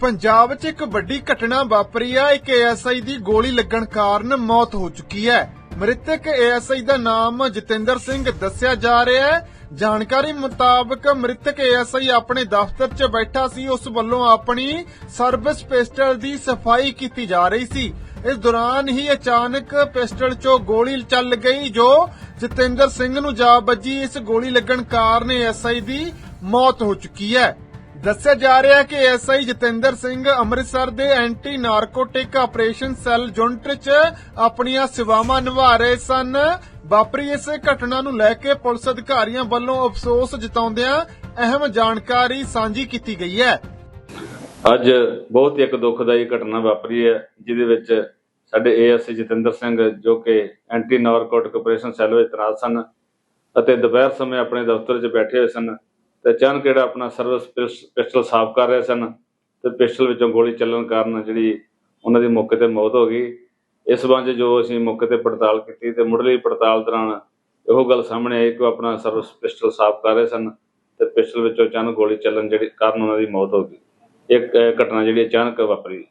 ਪੰਜਾਬ 'ਚ ਇੱਕ ਵੱਡੀ ਘਟਨਾ ਵਾਪਰੀ ਆ। ਇੱਕ ਏਐਸਆਈ ਦੀ ਗੋਲੀ ਲੱਗਣ ਕਾਰਨ ਮੌਤ ਹੋ ਚੁੱਕੀ ਹੈ। ਮ੍ਰਿਤਕ ਏਐਸਆਈ ਦਾ ਨਾਮ ਜਤਿੰਦਰ ਸਿੰਘ ਦੱਸਿਆ ਜਾ ਰਿਹਾ ਹੈ। ਜਾਣਕਾਰੀ ਮੁਤਾਬਕ ਮ੍ਰਿਤਕ ਏਐਸਆਈ ਆਪਣੇ ਦਫ਼ਤਰ 'ਚ ਬੈਠਾ ਸੀ। ਉਸ ਵੱਲੋਂ ਆਪਣੀ ਸਰਵਿਸ ਪਿਸਟਲ ਦੀ ਸਫ਼ਾਈ ਕੀਤੀ ਜਾ ਰਹੀ ਸੀ। ਇਸ ਦੌਰਾਨ ਹੀ ਅਚਾਨਕ ਪਿਸਟਲ 'ਚੋਂ ਗੋਲੀ ਚੱਲ ਗਈ, ਜੋ ਜਤਿੰਦਰ ਸਿੰਘ ਨੂੰ ਜਾ ਵੱਜੀ ਇਸ ਗੋਲੀ ਲੱਗਣ ਕਾਰਨ ਏਐਸਆਈ ਦੀ ਮੌਤ ਹੋ ਚੁੱਕੀ ਹੈ। ਦੱਸਿਆ ਜਾ ਰਿਹਾ ਹੈ ਕਿ ਐਸਆਈ ਜਤਿੰਦਰ ਸਿੰਘ ਅੰਮ੍ਰਿਤਸਰ ਦੇ anti narcotic operation cell unit 'ਚ ਆਪਣੀਆਂ ਸੇਵਾਵਾਂ ਨਿਭਾ ਰਹੇ ਸਨ। ਵਾਪਰੀ ਇਸ ਘਟਨਾ ਨੂੰ ਲੈ ਕੇ ਪੁਲਿਸ ਅਧਿਕਾਰੀਆਂ ਵੱਲੋਂ ਅਫਸੋਸ ਜਤਾਉਂਦਿਆਂ ਅਹਿਮ ਜਾਣਕਾਰੀ ਸਾਂਝੀ ਕੀਤੀ ਗਈ ਹੈ। ਅੱਜ ਬਹੁਤ ਹੀ ਇੱਕ ਦੁਖਦਾਈ ਘਟਨਾ ਵਾਪਰੀ ਹੈ, ਜਿਹਦੇ ਵਿੱਚ ਸਾਡੇ ਏਐਸਸੀ ਜਤਿੰਦਰ ਸਿੰਘ ਜੋ ਕਿ ਐਂਟੀ ਨਾਰਕੋਟਿਕ ਆਪਰੇਸ਼ਨ ਸੈੱਲ ਵਿੱਚ ਤੈਨਾਤ ਸਨ ਅਤੇ ਦੁਪਹਿਰ ਸਮੇਂ ਆਪਣੇ ਦਫ਼ਤਰ 'ਚ ਬੈਠੇ ਹੋਏ ਸਨ। ਤੇ ਅਚਾਨਕ ਜਿਹੜਾ ਆਪਣਾ ਸਰਵਿਸ ਪਿਸਟਲ ਸਾਫ਼ ਕਰ ਰਹੇ ਸਨ ਤੇ ਪਿਸਟਲ ਵਿੱਚੋਂ ਗੋਲੀ ਚੱਲਣ ਕਾਰਨ ਜਿਹੜੀ ਉਹਨਾਂ ਦੀ ਮੌਕੇ ਤੇ ਮੌਤ ਹੋ ਗਈ। ਇਸ ਸੰਬੰਧ ਜੋ ਅਸੀਂ ਮੌਕੇ ਤੇ ਪੜਤਾਲ ਕੀਤੀ ਤੇ ਮੁੱਢਲੀ ਪੜਤਾਲ ਦੌਰਾਨ ਇਹੋ ਗੱਲ ਸਾਹਮਣੇ ਆਈ ਕਿ ਉਹ ਆਪਣਾ ਸਰਵਿਸ ਪਿਸਟਲ ਸਾਫ਼ ਕਰ ਰਹੇ ਸਨ ਤੇ ਪਿਸਟਲ ਵਿੱਚੋਂ ਅਚਾਨਕ ਗੋਲੀ ਚੱਲਣ ਜਿਹੜੀ ਕਾਰਨ ਉਹਨਾਂ ਦੀ ਮੌਤ ਹੋ ਗਈ। ਇੱਕ ਘਟਨਾ ਜਿਹੜੀ ਅਚਾਨਕ ਵਾਪਰੀ।